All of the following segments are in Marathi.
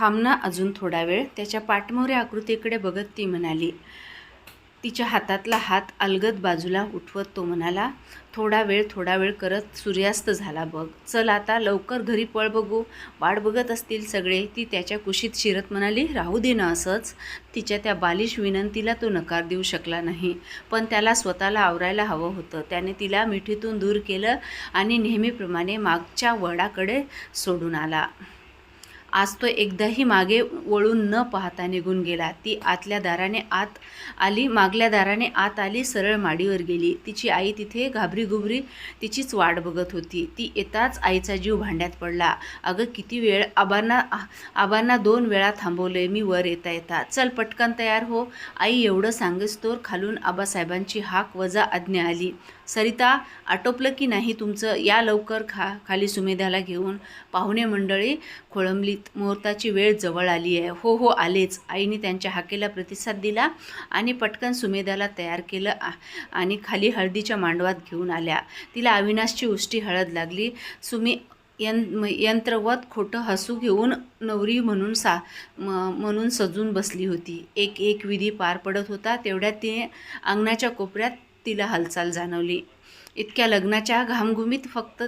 थांबना अजून थोडा वेळ. त्याच्या पाठमोऱ्या आकृतीकडे बघत ती म्हणाली तिच्या हातातला हात अलगद बाजूला उठवत तो म्हणाला थोडा वेळ थोडा वेळ करत सूर्यास्त झाला बघ. चल आता लवकर घरी पळ बघू. वाट बघत असतील सगळे. ती त्याच्या कुशीत शिरत म्हणाली राहू दे ना असंच. तिच्या त्या बालिश विनंतीला तो नकार देऊ शकला नाही. पण त्याला स्वतःला आवरायला हवं होतं. त्याने तिला मिठीतून दूर केलं आणि नेहमीप्रमाणे मागच्या वडाकडे सोडून आला. आज तो एकदाही मागे वळून न पाहता निघून गेला. ती आतल्या दाराने आत आली मागल्या दाराने आत आली सरळ माडीवर गेली. तिची आई तिथे घाबरीगुबरी तिचीच वाट बघत होती. ती येताच आईचा जीव भांड्यात पडला. अगं किती वेळ? आबांना आबांना दोन वेळा थांबवले मी वर येता येता. चल पटकन तयार हो. आई एवढं सांगेस्तोर खालून आबासाहेबांची हाक वजा आज्ञा आली. सरिता आटोपलं की नाही तुमचं? या लवकर खा खाली सुमेधाला घेऊन पाहुणे मंडळी खोळंबली. खोळंबलीत मुहूर्ताची वेळ जवळ आली आहे. हो हो आलेच. आईने त्यांच्या हाकेला प्रतिसाद दिला आणि पटकन सुमेधाला तयार केलं आणि खाली हळदीच्या मांडवात घेऊन आल्या. तिला अविनाशची उष्टी हळद लागली. सुमी यं यंत्रवत खोटं हसू घेऊन नवरी म्हणून सा म- म्हणून सजून बसली होती. एक एक विधी पार पडत होता. तेवढ्यात तिने अंगणाच्या कोपऱ्यात तिला हालचाल जाणवली. इतक्या लग्नाच्या घामघुमीत फक्त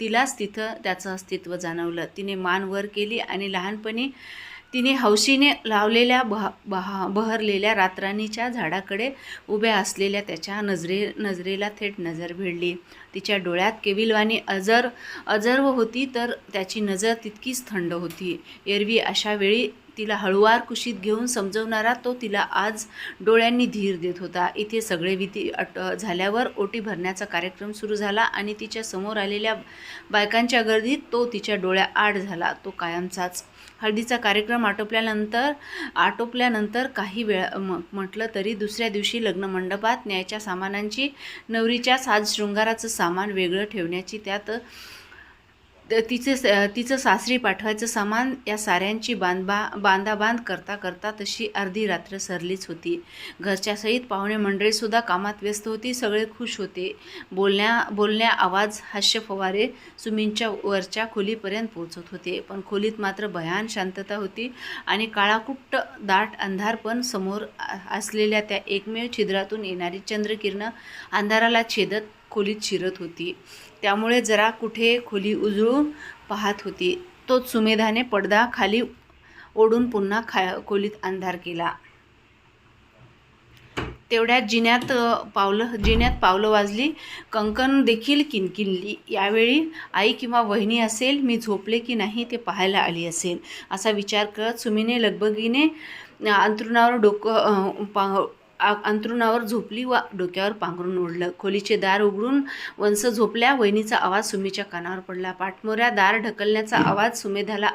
तिलाच तिथं त्याचं अस्तित्व जाणवलं. तिने मान वर केली आणि लहानपणी तिने हौशीने लावलेल्या बह बहा बहरलेल्या रातराणीच्या झाडाकडे उभ्या असलेल्या त्याच्या नजरे नजरेला थेट नजर भिडली. तिच्या डोळ्यात केविलवाणी अजर अजर्व होती तर त्याची नजर तितकीच थंड होती. एरवी अशा वेळी तिला हळुवार कुशीत घेऊन समजवणारा तो तिला आज डोळ्यांनी धीर देत होता. इथे सगळे विधी अट झाल्यावर ओटी भरण्याचा कार्यक्रम सुरू झाला आणि तिच्या समोर आलेल्या बायकांच्या गर्दीत तो तिच्या डोळ्या आड झाला. तो कायमचाच हळदीचा कार्यक्रम आटोपल्यानंतर आटोपल्यानंतर काही वेळ म म्हटलं तरी दुसऱ्या दिवशी लग्न मंडपात न्यायच्या सामानांची नवरीच्या साज शृंगाराचं सामान वेगळं ठेवण्याची त्यात तिचे स- तिचं सासरी पाठवायचं सामान या साऱ्यांची बांधबा बांधाबांध करता करता तशी अर्धी रात्र सरलीच होती. घरच्या सहित पाहुणे मंडळीसुद्धा कामात व्यस्त होती. सगळे खुश होते. बोलण्या बोलण्या आवाज हास्य फवारे सुमींच्या वरच्या खोलीपर्यंत पोचत होते. पण खोलीत मात्र भयान शांतता होती आणि काळाकुट्ट दाट अंधार पण समोर असलेल्या त्या एकमेव छिद्रातून येणारी चंद्रकिरणं अंधाराला छेदत खोलीत शिरत होती. त्यामुळे जरा कुठे खोली उजळून पाहत होती. तो सुमेधाने पडदा खाली ओढून पुन्हा खा खोलीत अंधार केला. तेवढ्यात जिन्यात पावलं जिन्यात पावलं वाजली. कंकण देखील किनकिनली. यावेळी आई किंवा वहिनी असेल मी झोपले की नाही ते पाहायला आली असेल असा विचार करत सुमीने लगबगीने अंतरुणावर अंथरुणावर डोकं पा आ- अंथरुणावर झोपली व डोक्यावर पांघरून ओढलं. खोलीचे दार उघडून वंस झोपल्या. वहिनीचा आवाज सुमीच्या कानावर पडला. पाठमोऱ्या दार ढकलण्याचा आवाज सुमेधाला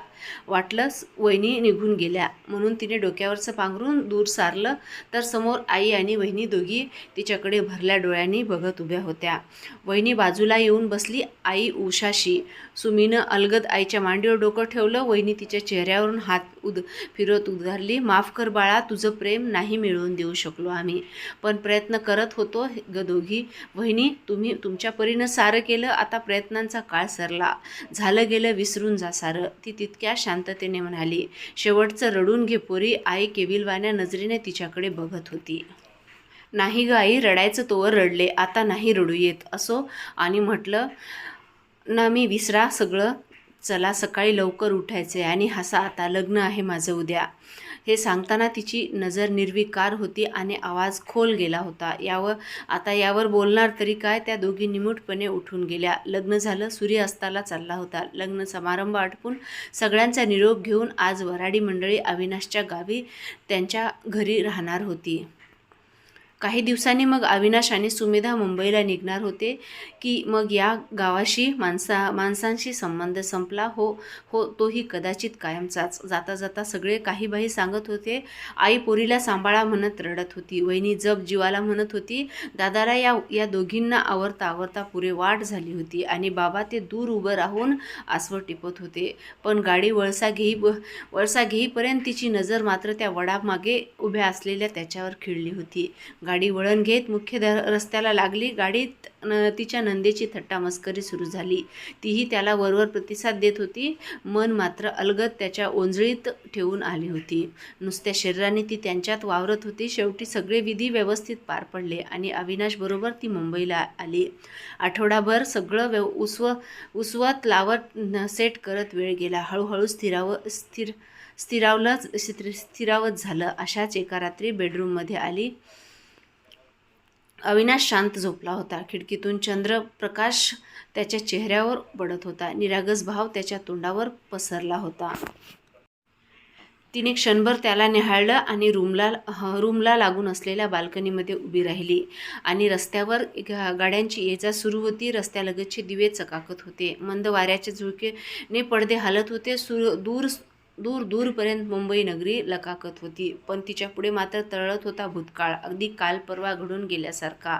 वाटलं. वहिनी निघून गेल्या. म्हणून तिने डोक्यावरचं पांघरून दूर सारलं तर समोर आई आणि वहिनी दोघी तिच्याकडे भरल्या डोळ्यांनी बघत उभ्या होत्या. वहिनी बाजूला येऊन बसली. आई उषाशी. सुमीनं अलगद आईच्या मांडीवर डोकं ठेवलं. वहिनी तिच्या चेहऱ्यावरून हात उद फिरत उधारली. माफ कर बाळा. तुझं प्रेम नाही मिळवून देऊ शकलो आम्ही. पण प्रयत्न करत होतो ग दोघी. बहिणी तुम्ही तुमच्या परीनं सारं केलं आता प्रयत्नांचा काळ सरला. झालं गेलं विसरून जा सारं. ती तितक्या शांततेने म्हणाली. शेवटचं रडून घे पोरी. आई केविलवाण्या नजरेने तिच्याकडे बघत होती. नाही ग आई रडायचं तोवर रडले. आता नाही रडू येत. असो. आणि म्हटलं ना मी विसरा सगळं. चला सकाळी लवकर उठायचे आणि हसा आता लग्न आहे माझं उद्या. हे सांगताना तिची नजर निर्विकार होती आणि आवाज खोल गेला होता. यावर आता यावर बोलणार तरी काय? त्या दोघी निमूटपणे उठून गेल्या. लग्न झालं सूर्यास्ताला चालला होता. लग्न समारंभ आटपून सगळ्यांचा निरोप घेऊन आज वराडी मंडळी अविनाशच्या गावी त्यांच्या घरी राहणार होती. काही दिवसांनी मग अविनाश आणि सुमेधा मुंबईला निघणार होते की मग या गावाशी माणसा माणसांशी संबंध संपला? हो हो तोही कदाचित कायमचाच. जाता जाता सगळे काही बाही सांगत होते आई पोरीला सांभाळा म्हणत रडत होती. वहिनी जप जीवाला म्हणत होती दादाला या या दोघींना आवरता आवरता पुरे वाट झाली होती आणि बाबा ते दूर उभं राहून आसवं टिपत होते. पण गाडी वळसा घेई वळसा घेईपर्यंत तिची नजर मात्र त्या वडामागे उभ्या असलेल्या त्याच्यावर खिळली होती. गाडी वळण घेत मुख्य द रस्त्याला लागली. गाडीत न तिच्या नंदेची थट्टा मस्करी सुरू झाली. तीही त्याला वरवर प्रतिसाद देत होती. मन मात्र अलगत त्याच्या ओंजळीत ठेवून आली होती. नुसत्या शरीराने ती त्यांच्यात वावरत होती. शेवटी सगळे विधी व्यवस्थित पार पडले आणि अविनाशबरोबर ती मुंबईला आली. आठवडाभर सगळं व्यव उसव उसवत लावत सेट करत वेळ गेला. हळूहळू स्थिराव स्थिर स्थिरावलंच स्थिर स्थिरावत झालं. अशाच एका रात्री बेडरूममध्ये आली. अविनाश शांत झोपला होता. खिडकीतून चंद्रप्रकाश त्याच्या चेहऱ्यावर पडत होता. निरागस भाव त्याच्या तोंडावर पसरला होता. तिने क्षणभर त्याला निहाळलं आणि रूमला रूमला लागून असलेल्या बाल्कनीमध्ये उभी राहिली आणि रस्त्यावर गा- गाड्यांची ये जा सुरू होती. रस्त्यालगतचे दिवे चकाकत होते. मंद वाऱ्याच्या झुळकेने पडदे हालत होते. सुर दूर दूर दूरपर्यंत मुंबई नगरी लकाकत होती पण तिच्या पुढे मात्र तळत होता भूतकाळ. अगदी काल परवा घडून गेल्यासारखा.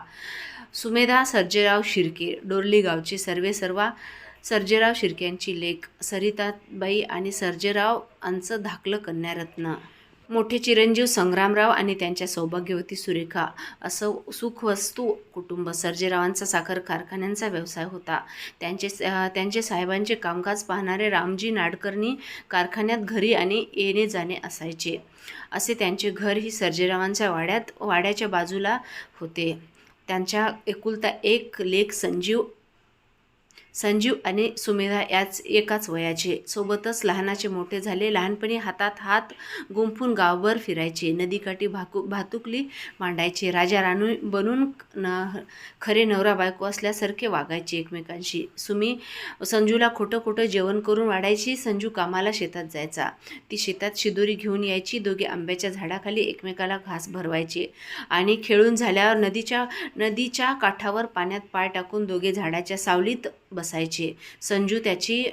सुमेधा सर्जेराव शिर्के डोरली गावचे सर्वे सर्वा सर्जेराव शिर्क्यांची लेख सरिताबाई आणि सर्जेराव यांचं धाकलं कन्यारत्न. मोठे चिरंजीव संग्रामराव आणि त्यांच्या सौभाग्यवती सुरेखा असं सुखवस्तू कुटुंब सर्जेरावांचा साखर कारखान्यांचा व्यवसाय होता. त्यांचे त्यांचे साहेबांचे कामकाज पाहणारे रामजी नाडकर्णी कारखान्यात घरी आणि येणे जाणे असायचे. असे त्यांचे घर ही सर्जेरावांच्या वाड्यात वाड्याच्या बाजूला होते. त्यांच्या एकुलता एक लेख संजीव संजीव आणि सुमेधा याच एकाच वयाचे. सोबतच लहानाचे मोठे झाले. लहानपणी हातात हात गुंफून गावभर फिरायचे. नदीकाठी भाकू भातुकली मांडायचे. राजा राणू बनून न खरे नवरा बायको असल्यासारखे वागायचे एकमेकांशी. सुमी संजूला खोटं खोटं जेवण करून वाढायची. संजू कामाला शेतात जायचा. ती शेतात शिदोरी घेऊन यायची. दोघे आंब्याच्या झाडाखाली एकमेकाला घास भरवायचे आणि खेळून झाल्यावर नदीच्या नदीच्या काठावर पाण्यात पाय टाकून दोघे झाडाच्या सावलीत बस असायचे. संजू त्याची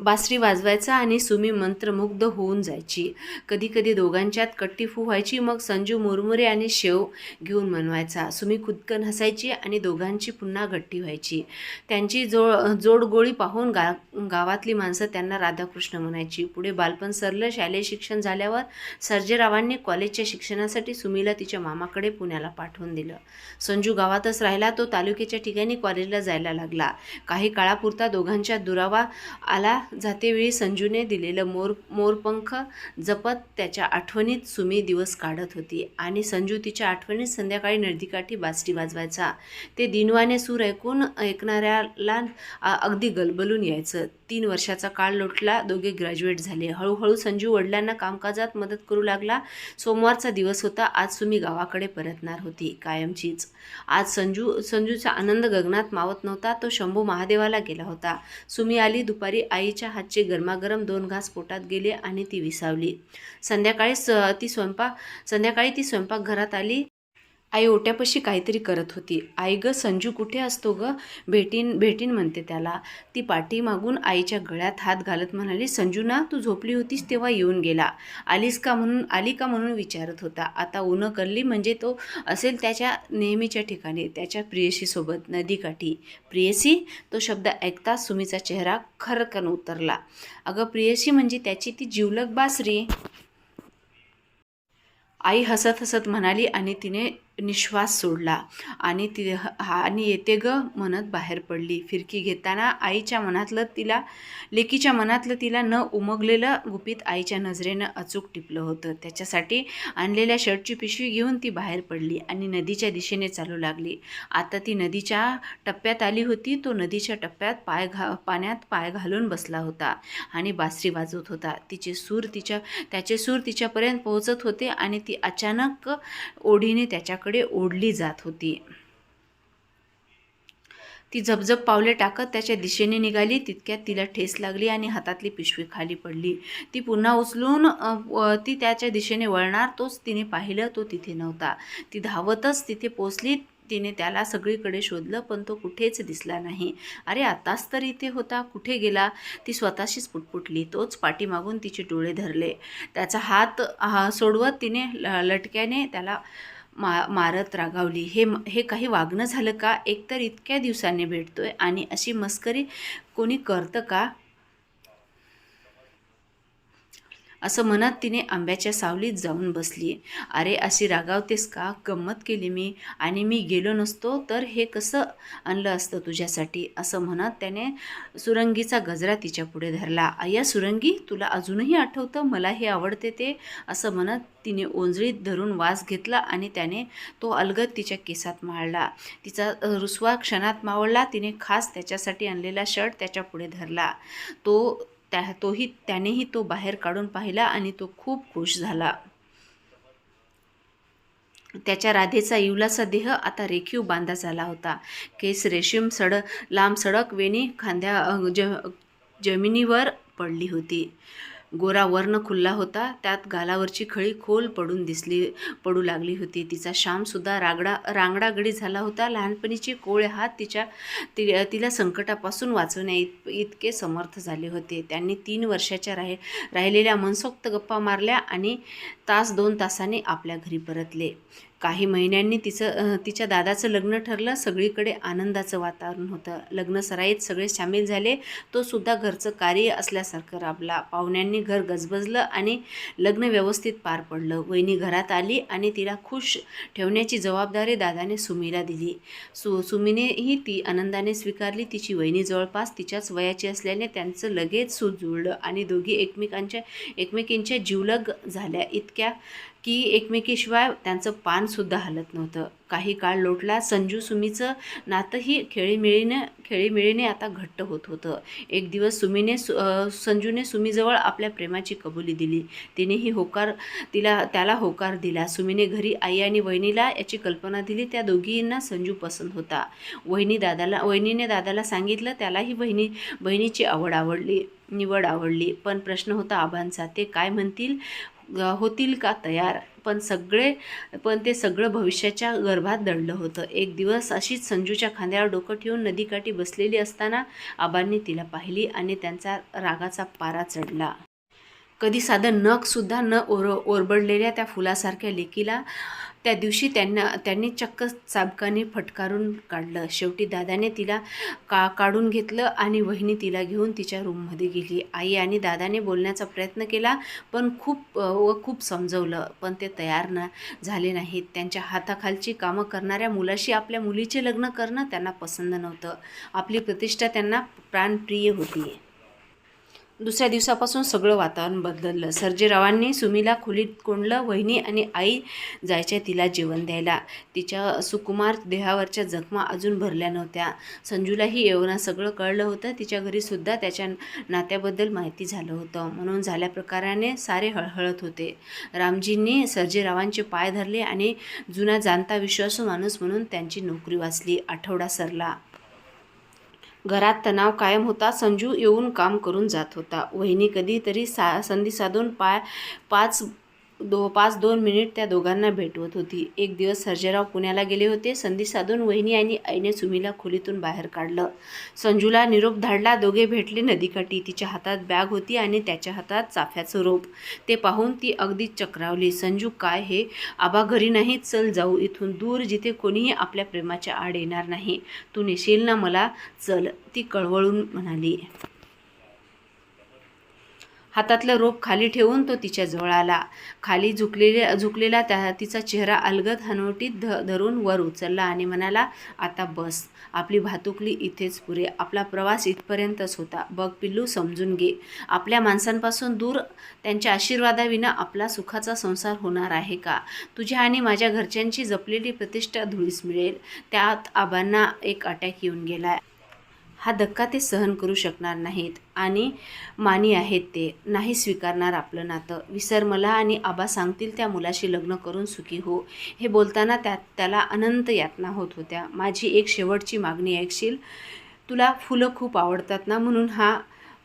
बासरी वाजवायचा आणि सुमी मंत्रमुग्ध होऊन जायची. कधी कधी दोघांच्यात कट्टीफू व्हायची मग संजू मुरमुरे आणि शेव घेऊन मनवायचा. सुमी खुदकन हसायची आणि दोघांची पुन्हा गट्टी व्हायची. त्यांची जो जोडगोळी पाहून गा गावातली माणसं त्यांना राधाकृष्ण म्हणायची. पुढे बालपण सरलं शालेय शिक्षण झाल्यावर सर्जेरावांनी कॉलेजच्या शिक्षणासाठी सुमीला तिच्या मामाकडे पुण्याला पाठवून दिलं. संजू गावातच राहिला तो तालुक्याच्या ठिकाणी कॉलेजला जायला लागला. काही काळापुरता दोघांच्या दुरावा आला जातेवेळी संजूने दिलेलं मोर मोरपंख जपत त्याच्या आठवणीत सुमी दिवस काढत होती. आणि संजू तिच्या आठवणीत संध्याकाळी नदीकाठी बासरी वाजवायचा. ते दिनवाने सूर ऐकून ऐकणाऱ्याला अगदी गलबलून यायचं. तीन वर्षाचा काळ लोटला दोघे ग्रॅज्युएट झाले. हळूहळू संजू वडिलांना कामकाजात मदत करू लागला. सोमवारचा दिवस होता आज सुमी गावाकडे परतणार होती. कायमचीच. आज संजू संजूचा आनंद गगनात मावत नव्हता तो शंभू महादेवाला गेला होता. सुमी आली दुपारी आईच्या हातचे गरमागरम दोन घास पोटात गेले आणि ती विसावली. संध्याकाळी स ती स्वयंपाक संध्याकाळी ती स्वयंपाकघरात आली. आई ओट्यापाशी काहीतरी करत होती. आई ग संजू कुठे असतो ग? भेटीन भेटीन म्हणते त्याला. ती पाठी मागून आईच्या गळ्यात हात घालत म्हणाली संजू ना तू झोपली होतीस तेव्हा येऊन गेला. आलीस का म्हणून आली का म्हणून विचारत होता. आता उनं करली म्हणजे तो असेल त्याच्या नेहमीच्या ठिकाणी त्याच्या प्रियशीसोबत नदीकाठी. प्रियसी तो शब्द ऐकताच सुमीचा चेहरा खरकन उतरला. अगं प्रियसी म्हणजे त्याची ती जिवलग बासरी. आई हसत हसत म्हणाली आणि तिने निश्वास सोडला. आणि ती हा आणि येते ग म्हणत बाहेर पडली. फिरकी घेताना आईच्या मनातलं तिला लेकीच्या मनातलं तिला न उमगलेलं गुपित आईच्या नजरेनं अचूक टिपलं होतं. त्याच्यासाठी आणलेल्या शर्टची पिशवी घेऊन ती बाहेर पडली आणि नदीच्या दिशेने चालू लागली. आता ती नदीच्या टप्प्यात आली होती. तो नदीच्या टप्प्यात पाय घा पाण्यात पाय घालून बसला होता आणि बासरी वाजवत होता. तिचे सूर तिच्या त्याचे सूर तिच्यापर्यंत पोहोचत होते आणि ती अचानक ओढीने त्याच्याकडे ओढली जात होती. ती झपझप पावले टाकत त्याच्या दिशेने निघाली तितक्यात तिला ठेस लागली आणि हातातली पिशवी खाली पडली. ती पुन्हा उचलून ती त्याच्या दिशेने वळणार तोच तिने पाहिलं तो तिथे नव्हता. ती धावतच तिथे पोचली तिने त्याला सगळीकडे शोधलं पण तो कुठेच दिसला नाही. अरे आताच तर इथे होता कुठे गेला? ती स्वतःशीच पुटपुटली तोच पाठीमागून तिचे डोळे धरले. त्याचा हात हा, सोडवत तिने ल- लटक्याने त्याला मा मारत रागावली. हे हे काही वागणं झालं का? एकतर इतक्या दिवसांनी भेटतो आहे आणि अशी मस्करी कोणी करतं का? असं म्हणत तिने आंब्याच्या सावलीत जाऊन बसली. अरे अशी रागावतेस का? गंमत केली मी. आणि मी गेलो नसतो तर हे कसं आणलं असतं तुझ्यासाठी? असं म्हणत त्याने सुरंगीचा गजरा तिच्या पुढे धरला. अय्या सुरंगी तुला अजूनही आठवतं? मला हे आवडते ते? असं म्हणत तिने ओंजळीत धरून वास घेतला आणि त्याने तो अलगद तिच्या केसात माळला. तिचा रुसवा क्षणात मावळला. तिने खास त्याच्यासाठी आणलेला शर्ट त्याच्या पुढे धरला. तो त्या तोही त्यानेही तो बाहेर काढून पाहिला आणि तो खूप खुश झाला. त्याच्या राधेचा इवलासा देह आता रेखीव बांधा झाला होता. केस रेशीम सड लांब सडक वेणी खांद्या ज जमिनीवर पडली होती. गोरा वर्ण खुल्ला होता. त्यात गालावरची खळी खोल पडून दिसली पडू लागली होती. तिचा श्यामसुद्धा रागडा रांगडागडी झाला होता. लहानपणीचे कोळे हात तिच्या ति तिला संकटापासून वाचवण्या इत इतके समर्थ झाले होते. त्यांनी तीन वर्षाच्या राहि राहिलेल्या मनसोक्त गप्पा मारल्या आणि तास दोन तासाने आपल्या घरी परतले. काही महिन्यांनी तिचं तिच्या दादाचं लग्न ठरलं. सगळीकडे आनंदाचं वातावरण होतं. लग्न सराईत सगळे सामील झाले. तो सुद्धा घरचं कार्य असल्यासारखं राबला. पाहुण्यांनी घर गजबजलं आणि लग्न व्यवस्थित पार पडलं. वहिनी घरात आली आणि तिला खुश ठेवण्याची जबाबदारी दादाने सुमीला दिली. सु सुमीनेही ती आनंदाने स्वीकारली. तिची वहिनी जवळपास तिच्याच वयाची असल्याने त्यांचं लगेच सुजुळलं जुळलं आणि दोघी एकमेकांच्या एकमेकींच्या जिवलग झाल्या. इतक्या की एकमेकीशिवाय त्यांचं पानसुद्धा हलत नव्हतं. काही काळ लोटला संजू सुमीचं नातंही खेळीमेळीनं खेळीमेळीने आता घट्ट होत होतं. एक दिवस सुमीने सु संजूने सुमीजवळ आपल्या प्रेमाची कबुली दिली. तिनेही होकार तिला त्याला होकार दिला. सुमीने घरी आई आणि वहिनीला याची कल्पना दिली. त्या दोघींना संजू पसंत होता. वहिनी दादाला वहिनीने दादाला सांगितलं त्यालाही बहिणी बहिणीची आवड आवडली निवड आवडली. पण प्रश्न होता आबांचा ते काय म्हणतील? होतील का? तयार. पण सगळे पण ते सगळं भविष्याच्या गर्भात दडलं होतं. एक दिवस अशीच संजूच्या खांद्यावर डोकं ठेवून नदीकाठी बसलेली असताना आबांनी तिला पाहिली आणि त्यांचा रागाचा पारा चढला. कधी साधं नखसुद्धा न ओर ओरबडलेल्या त्या फुलासारख्या लेकीला त्या दिवशी त्यांना त्यांनी चक्क चाबकाने फटकारून काढलं. शेवटी दादाने तिला का काढून घेतलं आणि वहिनी तिला घेऊन तिच्या रूममध्ये गेली. आई आणि दादाने बोलण्याचा प्रयत्न केला पण खूप व खूप समजवलं पण ते तयार न झाले नाहीत. त्यांच्या हाताखालची कामं करणाऱ्या मुलाशी आपल्या मुलीचे लग्न करणं त्यांना पसंत नव्हतं. आपली प्रतिष्ठा त्यांना प्राणप्रिय होती. दुसऱ्या दिवसापासून सगळं वातावरण बदललं. सर्जेरावांनी सुमीला खोलीत कोंडलं वहिनी आणि आई जायच्या तिला जेवण द्यायला. तिच्या सुकुमार देहावरच्या जखमा अजून भरल्या नव्हत्या. संजूलाही येवना सगळं कळलं होतं. तिच्या घरीसुद्धा त्याच्या नात्याबद्दल माहिती झालं होतं. म्हणून झाल्या प्रकाराने सारे हळहळत होते. रामजींनी सर्जेरावांचे पाय धरले आणि जुना जाणता विश्वासू माणूस म्हणून त्यांची नोकरी वाचली. आठवडा सरला. घरात तणाव कायम होता. संजू येऊन काम करून जात होता. वहिनी कधीतरी सा संधी साधून पाय पाच दो पाच दोन मिनिट त्या दोघांना भेटवत होती. एक दिवस सर्जेराव पुण्याला गेले होते. संधी साधून वहिनी आणि आईने सुमीला खोलीतून बाहेर काढलं. संजूला निरोप धाडला. दोघे भेटले नदीकाठी. तिच्या हातात बॅग होती आणि त्याच्या हातात चाफ्याचं रोप. ते पाहून ती अगदी चक्रावली. संजू काय हे? आबा घरी नाही चल जाऊ इथून. दूर जिथे कोणीही आपल्या प्रेमाच्या आड येणार नाही. तू नेशील ना मला? चल. ती कळवळून म्हणाली. हातातलं रोप खाली ठेवून तो तिच्या जवळ आला. खाली झुकलेले झुकलेला त्या तिचा चेहरा अलगद हनवटीत ध धरून वर उचलला आणि म्हणाला आता बस. आपली भातुकली इथेच पुरे. आपला प्रवास इथपर्यंतच होता. बघ पिल्लू समजून घे. आपल्या माणसांपासून दूर त्यांच्या आशीर्वादाविना आपला सुखाचा संसार होणार आहे का? तुझ्या आणि माझ्या घरच्यांची जपलेली प्रतिष्ठा धुळीस मिळेल. त्यात आबांना एक अटॅक येऊन गेला हा धक्का ते सहन करू शकणार नाहीत आणि मानी आहेत ते. नाही स्वीकारणार आपलं नातं. विसर मला आणि आबा सांगतील त्या मुलाशी लग्न करून सुखी हो. हे बोलताना त्यात त्याला अनंत यातना होत होत्या. माझी एक शेवटची मागणी ऐकशील? तुला फुलं खूप आवडतात ना म्हणून हा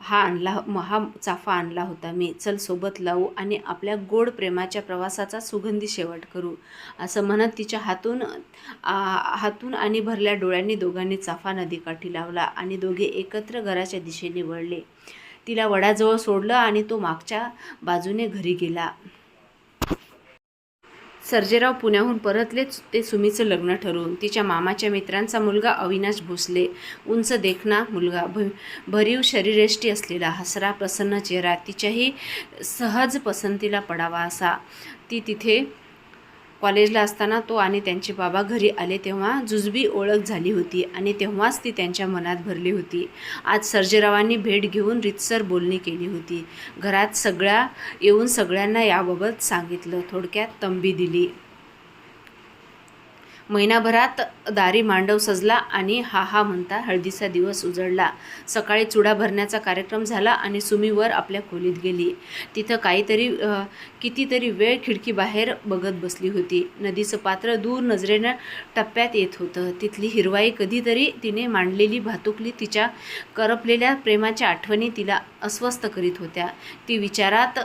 हा आणला महा हा चाफा आणला होता मी. चल सोबत लावू आणि आपल्या गोड प्रेमाच्या प्रवासाचा सुगंधी शेवट करू. असं म्हणत तिच्या हातून हातून आणि भरल्या डोळ्यांनी दोघांनी चाफा नदीकाठी लावला आणि दोघे एकत्र घराच्या दिशेने वळले. तिला वडाजवळ सोडलं आणि तो मागच्या बाजूने घरी गेला. सर्जेराव पुण्याहून परतलेच ते सुमीचं लग्न ठरवून. तिच्या मामाच्या मित्रांचा मुलगा अविनाश भोसले उंच देखणा मुलगा भ भरीव शरीरेष्टी असलेला हसरा प्रसन्न चेहरा तिच्याही सहज पसंतीला पडावा असा ती तिथे कॉलेजला असताना तो आणि त्यांचे बाबा घरी आले तेव्हा जुजबी ओळख झाली होती आणि तेव्हाच ती त्यांच्या मनात भरली होती. आज सर्जेरावांनी भेट घेऊन रितसर बोलणी केली होती. घरात सगळ्या येऊन सगळ्यांना याबाबत सांगितलं. थोडक्यात तंबी दिली. महिनाभरात दारी मांडव सजला आणि हा हा म्हणता हळदीचा दिवस उजळला सकाळी चुडा भरण्याचा कार्यक्रम झाला आणि सुमीवर आपल्या खोलीत गेली. तिथं काहीतरी कितीतरी वेळ खिडकीबाहेर बघत बसली होती. नदीचं पात्र दूर नजरेनं टप्प्यात येत होतं. तिथली हिरवाई कधीतरी तिने मांडलेली भातुकली तिच्या करपलेल्या प्रेमाच्या आठवणी तिला अस्वस्थ करीत होत्या. ती विचारात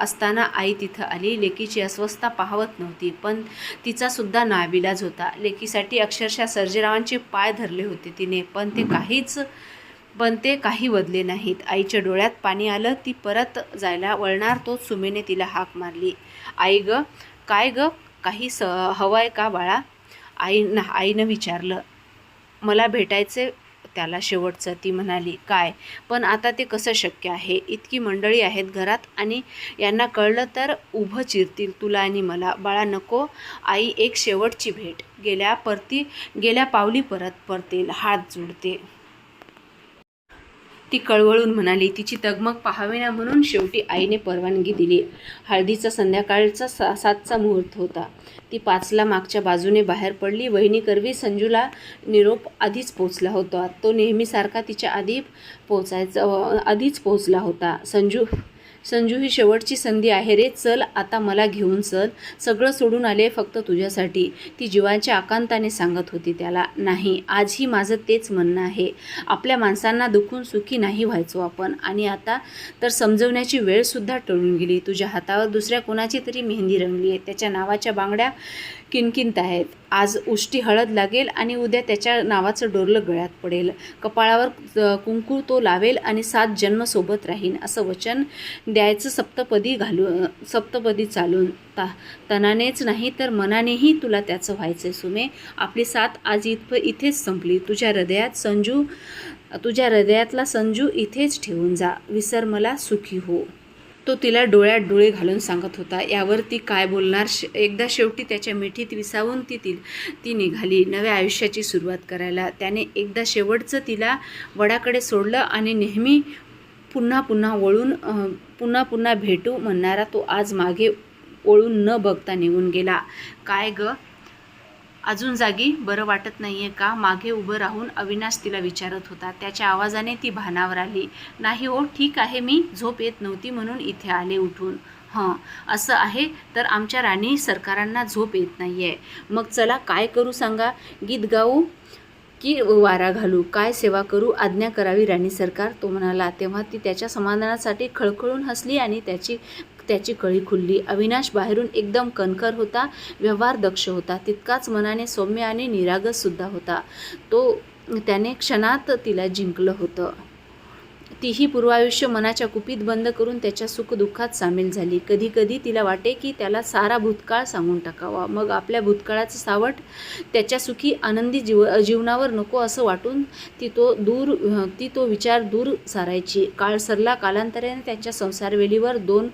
असताना आई तिथं आली. लेकीची अस्वस्थता पाहवत नव्हती पण तिचासुद्धा नाविलाज होता. लेकीसाठी अक्षरशः सर्जेरावांचे पाय धरले होते तिने पण ते काहीच पण ते काही बदले नाहीत. आईच्या डोळ्यात पाणी आलं ती परत जायला वळणार तोच सुमेने तिला हाक मारली. आई ग काय ग? काही स हवंय का बाळा? आई ना आईनं विचारलं. मला भेटायचे त्याला शेवटचं. ती म्हणाली काय? पण आता ते कसं शक्य आहे? इतकी मंडळी आहेत घरात आणि यांना कळलं तर उभं चिरतील तुला आणि मला. बाळा नको. आई एक शेवटची भेट. गेल्या परती गेल्या पावली परत परतील. हात जुडते. ती कळवळून म्हणाली तिची तगमग पाहावेना म्हणून शेवटी आईने परवानगी दिली. हळदीचा संध्याकाळचा सा सातचा मुहूर्त होता. ती पाचला मागच्या बाजूने बाहेर पडली. वहिनी करवी संजूला निरोप आधीच पोचला होता. तो नेहमीसारखा तिच्या आधी पोचायचा आधीच पोचला होता. संजू संजू ही शेवटची संधी आहे रे. चल आता मला घेऊन चल. सगळं सोडून आले फक्त तुझ्यासाठी. ती जीवाच्या आकांताने सांगत होती त्याला नाही आजही माझं तेच म्हणणं आहे. आपल्या माणसांना दुखून सुखी नाही व्हायचो आपण. आणि आता तर समजवण्याची वेळसुद्धा टळून गेली. तुझ्या हातावर दुसऱ्या कोणाची तरी मेहंदी रंगली आहे. त्याच्या नावाच्या बांगड्या किणकिणत आहेत. आज उष्टी हळद लागेल आणि उद्या त्याच्या नावाचं डोरलं गळ्यात पडेल. कपाळावर कुंकू तो लावेल आणि सात जन्म सोबत राहीन असं वचन द्यायचं सप्तपदी घालू सप्तपदी चालून. ता तनानेच नाही तर मनानेही तुला त्याचं व्हायचं सुमे. आपली साथ आज इथप इथेच संपली. तुझ्या हृदयात संजू तुझ्या हृदयातला संजू इथेच ठेवून जा. विसर मला सुखी हो. तो तिला डोळ्यात डोळे घालून सांगत होता. यावर ती काय बोलणार? श एकदा शेवटी त्याच्या मिठीत विसावून ती ती ती निघाली. नव्या आयुष्याची सुरुवात करायला. त्याने एकदा शेवटचं तिला वडाकडे सोडलं आणि नेहमी पुन्हा पुन्हा वळून पुन्हा पुन्हा भेटू म्हणणारा तो आज मागे वळून न बघता निघून गेला. काय ग? अजून जागी बरं वाटत नाही आहे का? मागे उभं राहून अविनाश तिला विचारत होता. त्याच्या आवाजाने ती भानावर आली. नाही हो ठीक आहे मी. झोप येत नव्हती म्हणून इथे आले उठून. हां असं आहे तर आमच्या राणी सरकारांना झोप येत नाही आहे मग चला काय करू सांगा? गीत गाऊ की वारा घालू? काय सेवा करू? आज्ञा करावी राणी सरकार? तो म्हणाला. तेव्हा ती त्याच्या समाधानासाठी खळखळून हसली आणि त्याची त्याची कळी खुलली. अविनाश बाहेरून एकदम कणखर होता व्यवहार दक्ष होता. तितकाच मनाने सौम्य आणि निरागससुद्धा होता. तो त्याने क्षणात तिला जिंकलं होतं. तीही पूर्वायुष्य मनाच्या कुपीत बंद करून त्याच्या सुखदुःखात सामील झाली. कधी कधी तिला वाटे की त्याला सारा भूतकाळ सांगून टाकावा. मग आपल्या भूतकाळाचं सावट त्याच्या सुखी आनंदी जीव जीवनावर नको असं वाटून ती तो दूर ती तो विचार दूर सारायची. काळ सरला कालांतराने त्यांच्या संसारवेलीवर दोन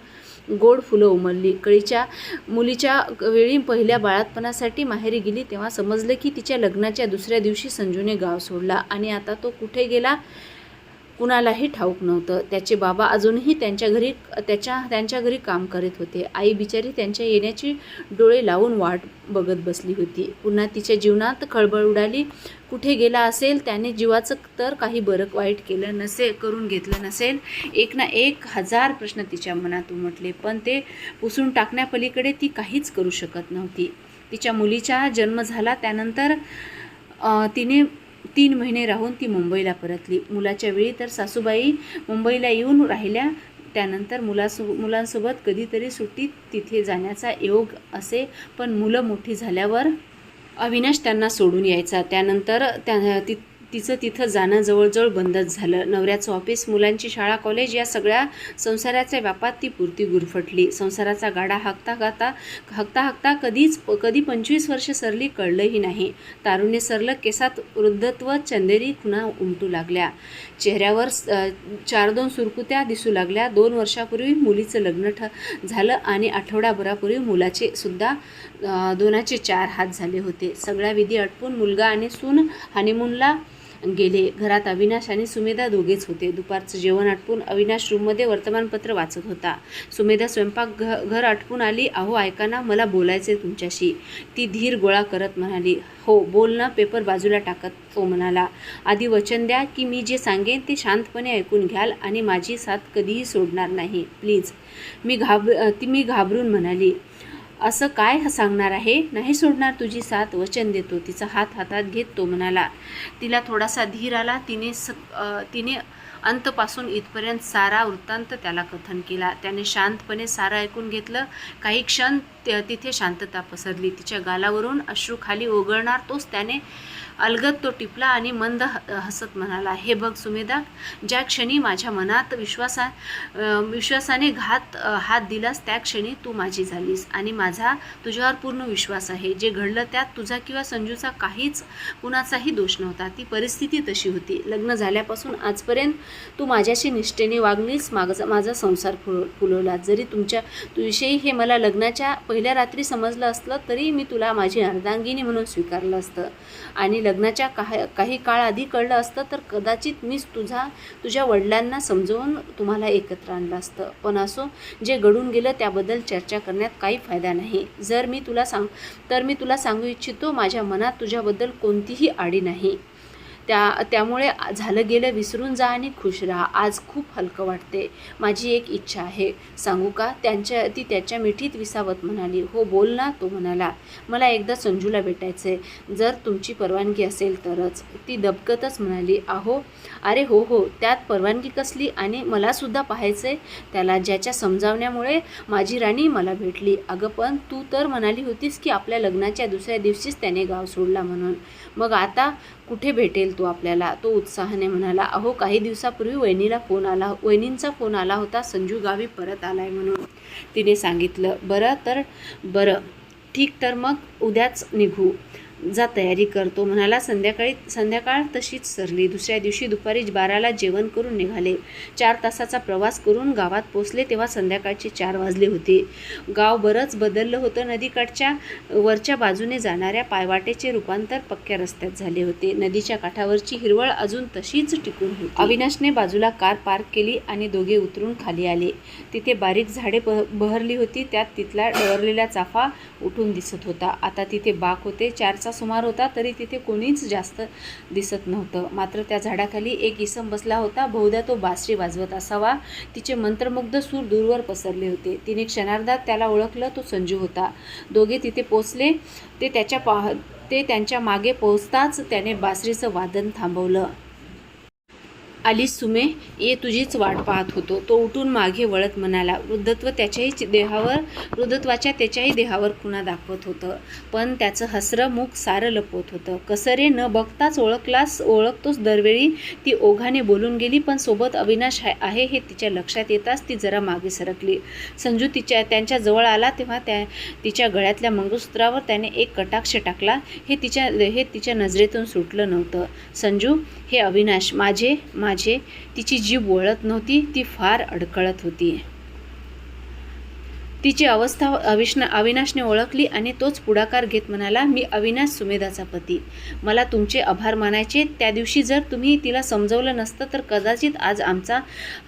गोड फुलं उमलली. कळीच्या मुलीच्या वेळी पहिल्या बाळातपणासाठी माहेरी गेली तेव्हा समजलं की तिच्या लग्नाच्या दुसऱ्या दिवशी संजूने गाव सोडला आणि आता तो कुठे गेला? कुणालाही ठाऊक नव्हतं. त्याचे बाबा अजूनही त्यांच्या घरी त्याच्या त्यांच्या घरी काम करीत होते. आई बिचारी त्यांच्या येण्याची डोळे लावून वाट बघत बसली होती. पुन्हा तिच्या जीवनात खळबळ उडाली. कुठे गेला असेल त्याने जीवाचं तर काही बरं वाईट केलं नसे करून घेतलं नसेल. एक ना एक हजार प्रश्न तिच्या मनात उमटले पण ते पुसून टाकण्यापलीकडे ती काहीच करू शकत नव्हती. तिच्या मुलीचा जन्म झाला त्यानंतर तिने तीन महिने राहून ती मुंबईला परतली. मुलाच्या वेळी तर सासूबाई मुंबईला येऊन राहिल्या. त्यानंतर मुलासो मुलांसोबत कधीतरी सुट्टीत तिथे जाण्याचा योग असे पण मुलं मोठी झाल्यावर अविनाश त्यांना सोडून यायचा. त्यानंतर त्या ती तिचं तिथं जाणं जवळजवळ बंदच झालं. नवऱ्याचं ऑफिस मुलांची शाळा कॉलेज या सगळ्या संसाराच्या व्यापात ती पुरती गुरफटली. संसाराचा गाडा हाकता गाता हाकता हाकता कधीच कधी पंचवीस वर्ष सरली कळलंही नाही. तारुण्य सरलं केसात वृद्धत्व चंदेरी खुणा उमटू लागल्या. चेहऱ्यावर चार दोन सुरकुत्या दिसू लागल्या. दोन वर्षापूर्वी मुलीचं लग्न ठ झालं आणि आठवडाभरापूर्वी मुलाचे सुद्धा दोनाचे चार हात झाले होते. सगळ्या विधी अटपून मुलगा आणि सून हनीमूनला गेले. घरात अविनाश आणि सुमेधा दोघेच होते. दुपारचं जेवण आटपून अविनाश रूममध्ये वर्तमानपत्र वाचत होता. सुमेधा स्वयंपाक घ घर आटपून आली. अहो ऐका ना मला बोलायचे तुमच्याशी. ती धीर गोळा करत म्हणाली. हो बोल ना पेपर बाजूला टाकत तो म्हणाला. आधी वचन द्या की मी जे सांगेन ते शांतपणे ऐकून घ्याल आणि माझी साथ कधीही सोडणार नाही. प्लीज. मी घाब ती मी घाबरून म्हणाली. असं काय सांगणार आहे? नाही सोडणार तुझी साथ वचन देतो. तिचा हात हातात घेत तो म्हणाला. तिला थोडासा धीर आला. तिने स तिने अंतपासून इथपर्यंत सारा वृत्तांत त्याला कथन केला. त्याने शांतपणे सारा ऐकून घेतलं. काही क्षण त्या- तिथे शांतता पसरली. तिच्या गालावरून अश्रू खाली ओघळणार तोच त्याने अलगत तो टिपला आणि मंद ह- हसत म्हणाला हे बघ सुमेधा ज्या क्षणी माझ्या मनात विश्वासा विश्वासाने घात हात दिलास त्या क्षणी तू माझी झालीस आणि माझा तुझ्यावर पूर्ण विश्वास आहे. जे घडलं त्यात तुझा किंवा संजूचा काहीच कुणाचाही दोष नव्हता. ती परिस्थिती तशी होती. लग्न झाल्यापासून आजपर्यंत तू माझ्याशी निष्ठेने वागलीस माझा माझा संसार फुल फुलवला जरी तुमच्या तुझ्याविषयी हे मला लग्नाच्या पहिल्या रात्री समजलं असलं तरी मी तुला माझी अर्धांगिनी म्हणून स्वीकारलं असतं. आणि लग्नाच्या काही काही काळ आधी कळलं असतं तर कदाचित मीच तुझा तुझ्या वडिलांना समजवून तुम्हाला एकत्र आणलं असतं. पण असो जे घडून गेलं त्याबद्दल चर्चा करण्यात काही फायदा नाही. जर मी तुला सांग तर मी तुला सांगू इच्छितो माझ्या मनात तुझ्याबद्दल कोणतीही आडी नाही. त्या त्यामुळे झालं गेलं विसरून जा आणि खुश राहा. आज खूप हलकं वाटते माझी एक इच्छा आहे. सांगू का? त्यांच्या ती त्याच्या मिठीत विसावत म्हणाली. हो बोल ना तो म्हणाला. मला एकदा संजूला भेटायचं आहे जर तुमची परवानगी असेल तरच. ती दबकतच म्हणाली. आहो अरे हो हो. त्यात परवानगी कसली? आणि मलासुद्धा पाहायचं आहे त्याला ज्याच्या समजावण्यामुळे माझी राणी मला भेटली. अगं पण तू तर म्हणाली होतीस की आपल्या लग्नाच्या दुसऱ्या दिवशीच त्याने गाव सोडला म्हणून. मग आता कुठे भेटेल तो आपल्याला? तो उत्साहाने म्हणाला अहो काही दिवसापूर्वी वहिनीला फोन आला वहिनींचा फोन आला होता संजू गावी परत आलाय म्हणून. तिने सांगितलं बरं तर बरं ठीक तर मग उद्याच निघू. जा तयारी करतो. म्हणाला संध्याकाळी संध्याकाळ तशीच सरली. दुसऱ्या दिवशी दुपारी बाराला जेवण करून निघाले. चार तासाचा प्रवास करून गावात पोचले तेव्हा संध्याकाळचे चार वाजले होते. गाव बरंच बदललं होतं. नदीकाठच्या वरच्या बाजूने जाणाऱ्या पायवाटेचे रूपांतर पक्क्या रस्त्यात झाले होते. नदीच्या काठावरची हिरवळ अजून तशीच टिकून होती. अविनाशने बाजूला कार पार्क केली आणि दोघे उतरून खाली आले. तिथे बारीक झाडे बह बहरली होती. त्यात तिथला डवरलेला चाफा उठून दिसत होता. आता तिथे बाक होते. चारचा सुमार होता तरी तिथे कोणीच जास्त दिसत नव्हतं. मात्र त्या झाडाखाली एक इसम बसला होता. बहुधा तो बासरी वाजवत असावा. तिचे मंत्रमुग्ध सूर दूरवर पसरले होते. तिने क्षणार्धात त्याला ओळखलं. तो संजू होता. दोघे तिथे पोचले ते त्याच्या पाह ते त्यांच्या मागे पोहोचताच त्याने बासरीचं वादन थांबवलं. आली सुमे ये तुझीच वाट पाहत होतो. तो उठून मागे वळत म्हणाला वृद्धत्व त्याच्याही देहावर वृद्धत्वाच्या त्याच्याही देहावर खुणा दाखवत होतं. पण त्याचं हसरं मुख सारं लपवत होतं. कसं रे न बघताच ओळखलास ओळखतोच दरवेळी. ती ओघाने बोलून गेली पण सोबत अविनाश आहे आहे हे तिच्या लक्षात येताच ती जरा मागे सरकली. संजू तिच्या त्यांच्या जवळ आला तेव्हा त्या तिच्या गळ्यातल्या मंगळसूत्रावर त्याने एक कटाक्ष टाकला. हे तिच्या हे तिच्या नजरेतून सुटलं नव्हतं. संजू हे अविनाश माझे माझे. तिची जीभ वळत नव्हती ती फार अडकळत होती. तिची अवस्था अविष्ण अविनाशने ओळखली आणि तोच पुढाकार घेत म्हणाला मी अविनाश सुमेधाचा पती. मला तुमचे आभार मानायचे. त्या दिवशी जर तुम्ही तिला समजवलं नसतं तर कदाचित आज आमचा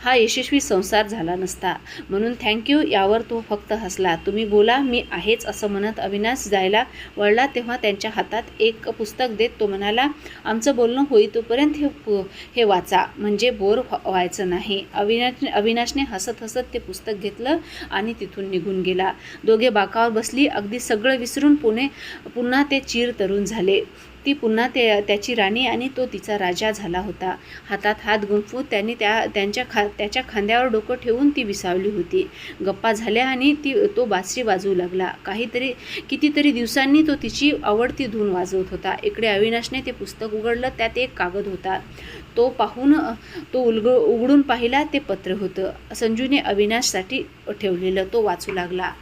हा यशस्वी संसार झाला नसता. म्हणून थँक्यू यावर तो फक्त हसला. तुम्ही बोला मी आहेच असं म्हणत अविनाश जायला वळला. तेव्हा त्यांच्या हातात एक पुस्तक देत तो म्हणाला आमचं बोलणं होई तोपर्यंत हे पु हे वाचा. म्हणजे बोर व्हायचं नाही. अविनाश अविनाशने हसत हसत ते पुस्तक घेतलं आणि तिथून निघून निघून गेला. दोघे बाकावर बसली. अगदी सगळं विसरून पुणे पुन्हा ते चीर तरुण झाले. ती पुन्हा ते त्याची राणी आणि तो तिचा राजा झाला होता. हातात हात गुंफून त्यांनी त्या त्यांच्या खा त्याच्या खांद्यावर डोकं ठेवून ती विसावली होती. गप्पा झाल्या आणि ती तो बासरी वाजवू लागला. काहीतरी कितीतरी दिवसांनी तो तिची आवडती धून वाजवत होता. इकडे अविनाशने ते पुस्तक उघडलं. त्यात एक कागद होता. तो पाहून तो उलग उघडून पाहिला ते पत्र होतं. संजूने अविनाशसाठी ठेवलेलं तो वाचू लागला.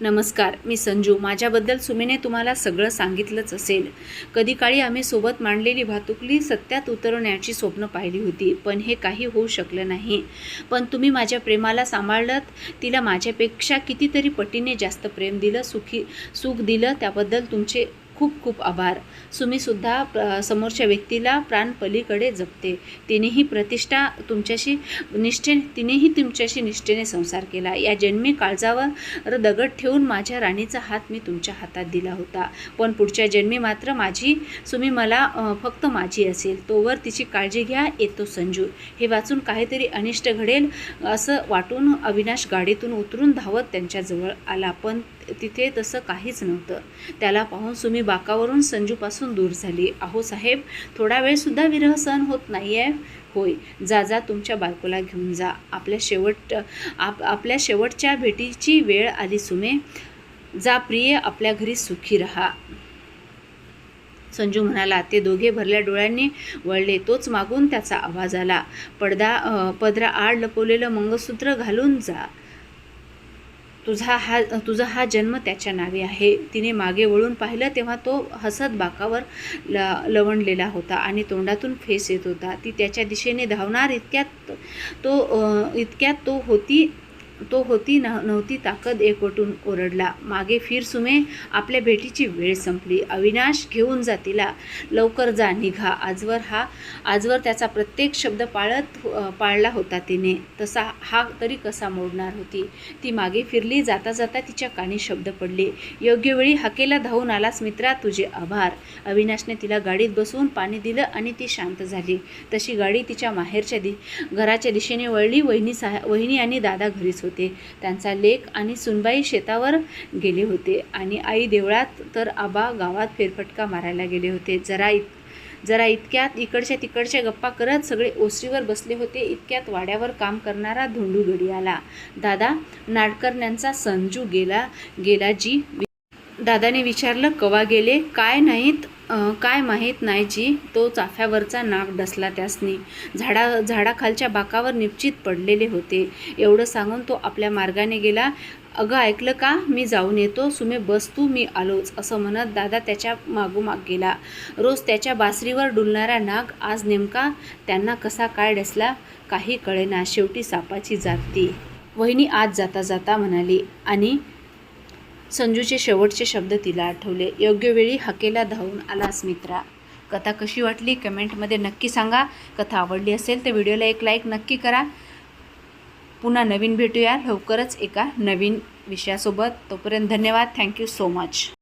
नमस्कार मी संजू. माझ्याबद्दल सुमेने तुम्हाला सगळं सांगितलंच असेल. कधी काळी आम्ही सोबत मांडलेली भातुकली सत्यात उतरवण्याची स्वप्न पाहिली होती पण हे काही होऊ शकलं नाही. पण तुम्ही माझ्या प्रेमाला सांभाळलं तिला माझ्यापेक्षा कितीतरी पटीने जास्त प्रेम दिलं सुखी सुख दिलं त्याबद्दल तुमचे खूप खूप आभार. सुमीसुद्धा प्र समोरच्या व्यक्तीला प्राणपलीकडे जपते. तिनेही प्रतिष्ठा तुमच्याशी निष्ठे तिनेही तुमच्याशी निष्ठेने संसार केला. या जन्मी काळजावर दगड ठेवून माझ्या राणीचा हात मी तुमच्या हातात दिला होता. पण पुढच्या जन्मी मात्र माझी सुमी मला फक्त माझी असेल. तोवर तिची काळजी घ्या येतो संजू. हे वाचून काहीतरी अनिष्ट घडेल असं वाटून अविनाश गाडीतून उतरून धावत त्यांच्याजवळ आला. पण तिथे तसं काहीच नव्हतं. त्याला पाहून सुमी बाकावरून संजूपासून दूर झाली. अहो साहेब थोडा वेळसुद्धा विरह सहन होत नाही आहे होय. जा जा तुमच्या बायकोला घेऊन जा. आपल्या शेवट आप आपल्या शेवटच्या भेटीची वेळ आली सुमे. जा प्रिय आपल्या घरी सुखी राहा. संजू म्हणाला ते दोघे भरल्या डोळ्यांनी वळले. तोच मागून त्याचा आवाज आला. पडदा पदरा आड लपवलेलं मंगळसूत्र घालून जा. तुझा हा तुझा हा जन्म त्याच्या नावे आहे. तिने मागे वळून पाहिलं तेव्हा तो हसत बाकावर ल लवणलेला होता आणि तोंडातून फेस येत होता. ती त्याच्या दिशेने धावणार इतक्यात तो इतक्यात तो होती तो होती न नव्हती ताकद एकवटून ओरडला. मागे फिर सुमे आपल्या भेटीची वेळ संपली. अविनाश घेऊन जा तिला लवकर जा निघा. आजवर हा आजवर त्याचा प्रत्येक शब्द पाळत हो, पाळला होता तिने. तसा हा तरी कसा मोडणार होती? ती मागे फिरली. जाता जाता तिच्या कानी शब्द पडले. योग्य वेळी हाकेला धावून आलास मित्रा तुझे आभार. अविनाशने तिला गाडीत बसवून पाणी दिलं आणि ती शांत झाली. तशी गाडी तिच्या माहेरच्या दि घराच्या दिशेने वळली. वहिनी सहा वहिनी आणि दादा घरीच होते. त्यांचा लेख आणि सुनबाई शेतावर गेले होते आणि आई देवळात तर आबा गावात फेरफटका मारायला गेले होते. जरा इत जरा इतक्यात इकडच्या तिकडच्या गप्पा करत सगळे ओसरीवर बसले होते. इतक्यात वाड्यावर काम करणारा धोंडू गडी आला. दादा नाडकर्ण्यांचा संजू गेला गेला जी. दादाने विचारलं कवा गेले? काय नाहीत? काय माहीत नाही जी तो चाफ्यावरचा नाक डसला त्यासनी. झाडा झाडाखालच्या बाकावर निश्चित पडलेले होते. एवढं सांगून तो आपल्या मार्गाने गेला. अगं ऐकलं का? मी जाऊन येतो. सुमे बस तू. मी आलोच असं म्हणत दादा त्याच्या मागोमाग गेला. रोज त्याच्या बासरीवर डुलणारा नाग आज नेमका त्यांना कसा काय डसला काही कळेना. शेवटी सापाची जाती वहिनी आज जाता जाता म्हणाली आणि संजूचे शेवटचे शब्द तिला आठवले. योग्य वेळी हकेला धावून आलास मित्रा. कथा कशी वाटली? कमेंटमध्ये नक्की सांगा. कथा आवडली असेल तर व्हिडिओला एक लाईक नक्की करा. पुन्हा नवीन भेटूया लवकरच एका नवीन विषयासोबत. तोपर्यंत धन्यवाद. Thank you so much